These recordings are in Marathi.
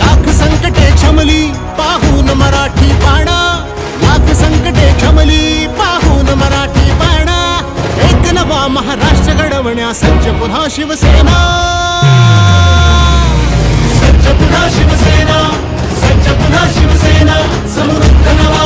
लाख संकटे छमली पाहून मराठी पाणा. लाख संकटे छमली पाहून मराठी पाणा. एक नवा महाराष्ट्र घडवण्या सज्ज पुन्हा शिवसेना. सज्ज पुन्हा शिवसेना सज्ज पुन्हा शिवसेना समृद्ध नवा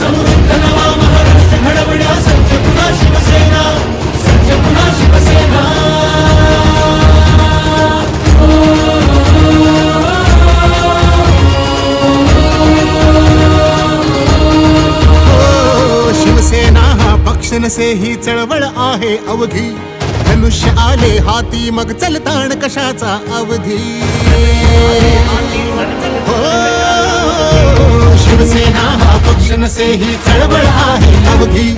समृद्ध नवा महाराष्ट्र पुन्हा शिवसेना पुन्हा शिवसेना शिवसेना हा पक्ष नसे ही चळवळ आहे अवधी. धनुष्य आले हाती मग चलताण कशाचा अवधी? हो, शिवसेना हा नसे ही चळवळ आहे अवधी.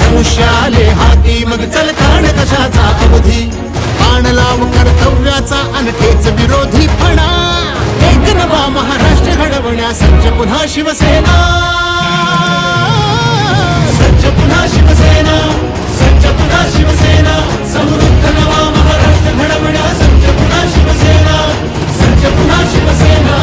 धनुष्याले हाती मग चलताण कशाचा अवधी. बाण लाव कर्तव्याचा अनखेच विरोधी फणा. एक नवा महाराष्ट्र घडवण्या सज्ज पुन्हा शिवसेना. सज्ज पुन्हा शिवसेना सज्ज पुन्हा शिवसेना. समृद्ध नवा महाराष्ट्र घडवण्या सज्ज पुन्हा शिवसेना सज्ज पुन्हा शिवसेना.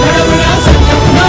नवा महाराष्ट्र घडवण्या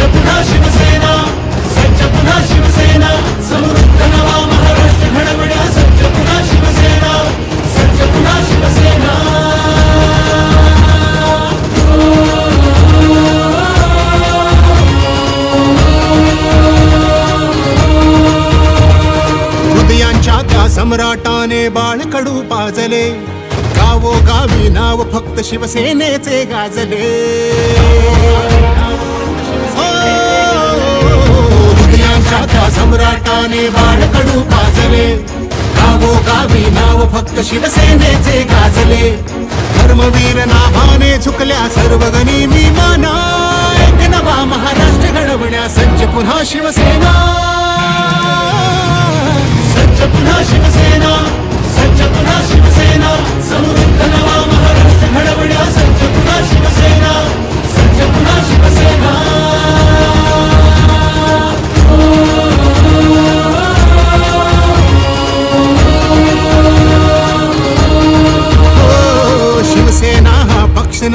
सज्ज पुन्हा शिवसेना सज्ज पुन्हा शिवसेना समृद्ध नवा महाराष्ट्र घडवण्या सज्ज पुन्हा शिवसेना सज्ज पुन्हा शिवसेना हृदयांच्या त्या सम्राटाने बाळकडू पाजले. गावो गावी नाव फक्त शिवसेनेचे गाजले. हृदयांच्या त्या सम्राटाने बाळकडू पाजले. गावो गावोगावी नाव फक्त शिवसेनेचे गाजले. धर्मवीर नाभाने झुकल्या सर्व गनिमी माना एक नवा महाराष्ट्र घडवण्या सज्ज पुन्हा शिवसेना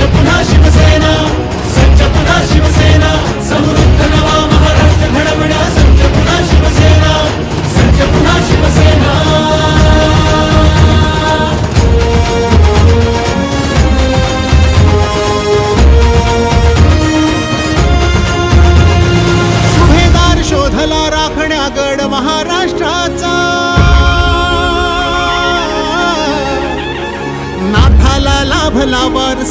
सज्ज पुन्हा शिवसेना सज्ज पुन्हा शिवसेना समृद्ध नवा महाराष्ट्र घडवण्या सज्ज पुन्हा शिवसेना सज्ज पुन्हा शिवसेना.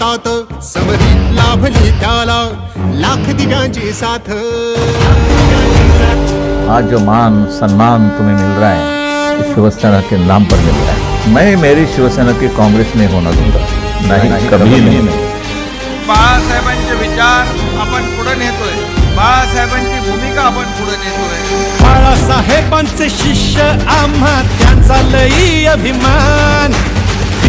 म्हणतात समरीत लाभली त्याला. लाख दिव्यांची साथ. आज जो मान सम्मान तुम्हें मिल रहा है शिवसेना के नाम पर मिल रहा है मैं मेरी शिवसेना की कांग्रेस में होना दूंगा. नहीं कभी नहीं. बाळासाहेबांचे विचार आपण पुढे नेतोय. बाळासाहेबांची भूमिका आपण पुढे नेतोय. बाळासाहेबांचे शिष्य आम्हा त्यांचा लई अभिमान.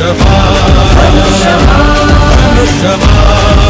धनुष्यबा त्यांचे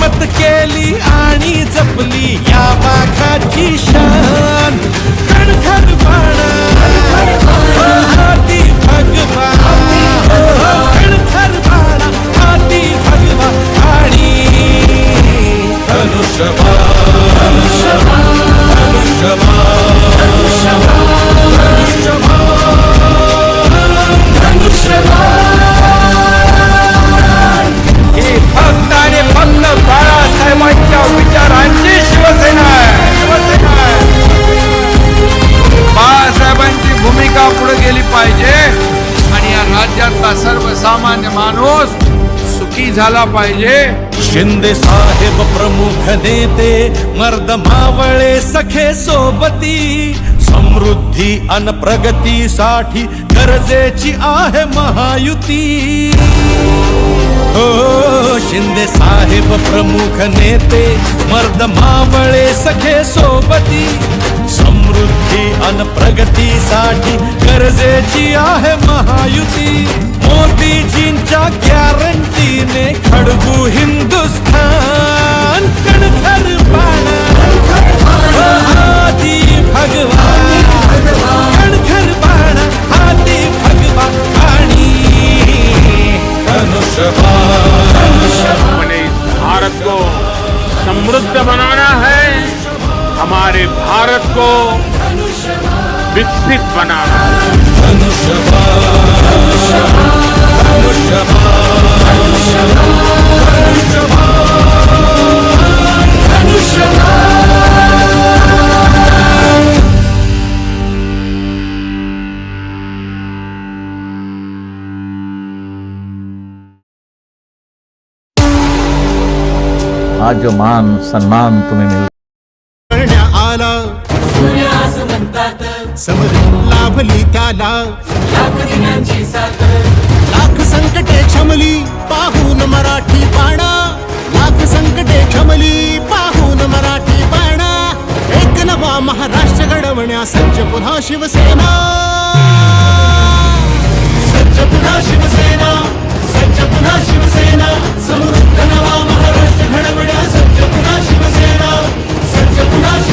हिम्मत केली आणि जपली या वाघाची शान. कणखर बाणा. हाती भगवा. कणखर बाणा. हाती भगवा. आणि धनुष्यबा धनुष्यबा नाही झाला पाहिजे. शिंदे साहेब प्रमुख नेते मर्द मावळे सखे सोबती समृद्धी अन प्रगतीसाठी गरजेची आहे महायुती. हो शिंदे साहेब प्रमुख नेते मर्द मावळे सखे सोबती समृद्धी अन प्रगतीसाठी गरजेची आहे महायुती। मोदीजींच्या गॅरंटीने खडगू हिंदुस्थान कणखर पाणा हाती भगवान। कणखर पाणा हाती भगवान। इस भारत को समृद्ध बनाना है। हमारे भारत को विकसित बनाना। आज जो मान सम्मान तुम्हें मिल आला. सूर्यास म्हणतात लाभली त्याला लाख दिनांची साथ लाख संकटे क्षमली पाहून मराठी पाणा लाख संकटे क्षमली पाहून मराठी पाणा एक नवा महाराष्ट्र घडवण्या सज्ज पुन्हा शिवसेना. सज्ज पुन्हा शिवसेना सज्ज पुन्हा शिवसेना. समृद्ध नवा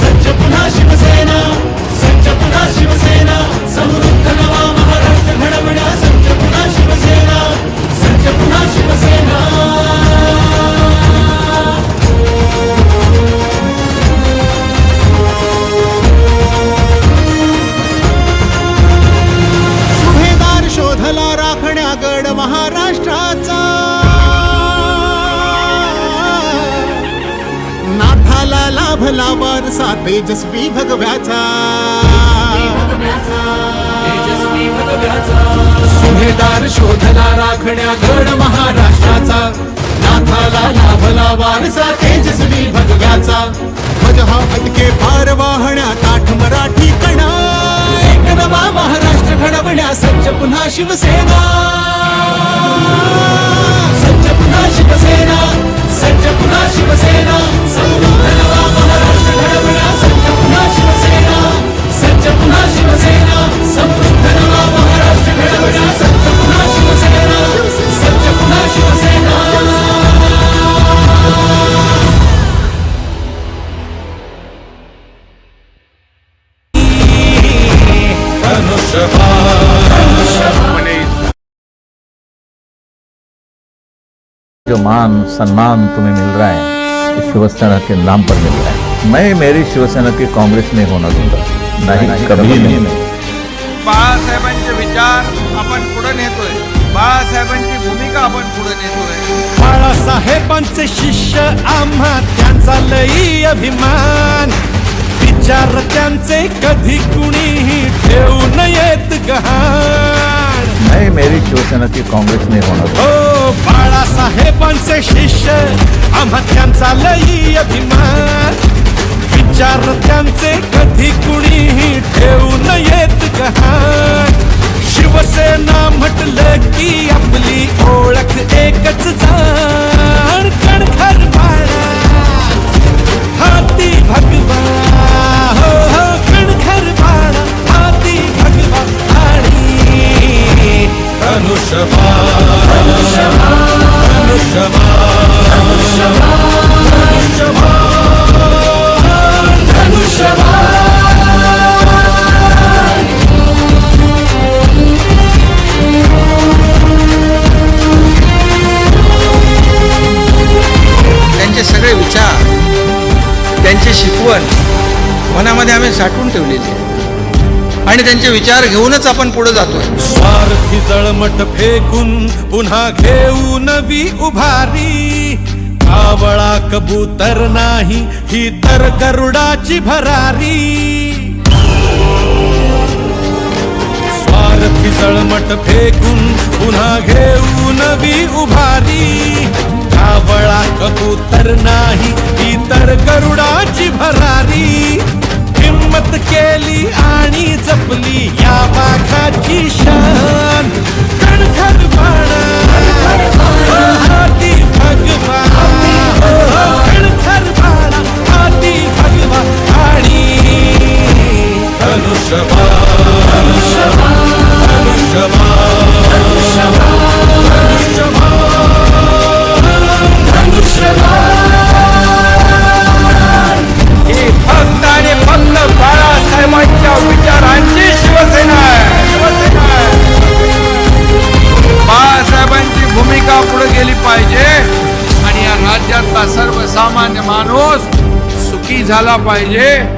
सज्ज पुन्हा शिवसेना सज्ज पुन्हा शिवसेना समृद्ध तेजस्वी भगव्याचा. सुभेदार शोधला राखण्या गड महाराष्ट्राचा. नाथाला लाभला वारसा तेजस्वी भगव्याचा. ध्वज हा अटके पार वाहण्या ताठ मराठी कणा. एक नवा महाराष्ट्र घडवण्या सज्ज पुन्हा शिवसेना. सज्ज पुन्हा शिवसेना. सज्ज पुन्हा शिवसेना. समृद्ध नवा महाराष्ट्र घडवण्या जो मान, सम्मान तुम्हें मिल रहा है शिवसेना के नाम पर मिल रहा है। मैं मेरी शिवसेना के कांग्रेस में होना दूँगा। नहीं कभी नहीं. बाळासाहेबांचे विचार आपण पुढे नेतोय. बाळासाहेबांची भूमिका आपण पुढे नेतोय. बाळासाहेबांचे शिष्य आम्हा त्यांचा लई अभिमान. विचार त्यांचे कधी कुणीही ठेवू नयेत गहाण. नहीं मेरी शिवसेना की कांग्रेस नहीं होना दूंगा हो बाळासाहेबांचे शिष्य आम्हा त्यांचा लई अभिमान. विचार त्यांचे कधी कुणीही ठेवू नयेत गहाण. शिवसेना म्हटलं की आपली ओळख एकच जाण. कणखर बाळा हाती भगवा. हो हो कणखर बाळा हाती भगवा. आणि धनुष्यबा त्यांचे सगळे विचार त्यांची शिकवण मनामध्ये आम्ही साठवून ठेवलेली आणि त्यांचे विचार घेऊनच आपण पुढे जातोय. स्वार्थी जळमट फेकून पुन्हा घेऊ नवी उभारी. आवळा कबूतर नाही ही तर गरुडाची भरारी. स्वार्थी सळमट फेकून पुन्हा घेऊ नवी उभारी. आवळा कबूतर नाही ही तर गरुडाची भरारी. हिम्मत केली आणि जपली या वाघाची शान. कणखर पाहिजे आणि या राज्यातला सर्वसामान्य माणूस सुखी झाला पाहिजे.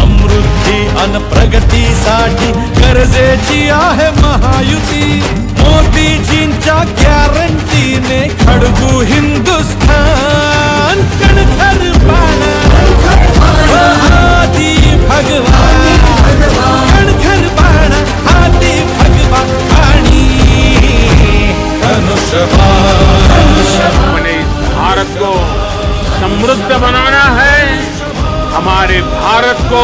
समृद्धी अन प्रगतीसाठी गरजेची आहे महायुती। मोदीजींच्या गॅरंटीने खडगू हिंदुस्थान कणखर बाणा हाती भगवा कणखर बाणा हाती भगवा आणि धनुष्यबा अपने इस भारत को समृद्ध बनाना है। हमारे भारत को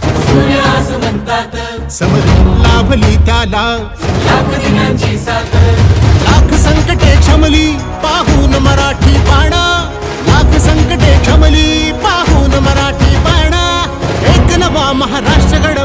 म्हणतात समरी लाभली त्याला. लाख साथ. लाख संकटे क्षमली पाहून मराठी बाणा लाख संकटे क्षमली पाहून मराठी बाणा एक नवा महाराष्ट्र घड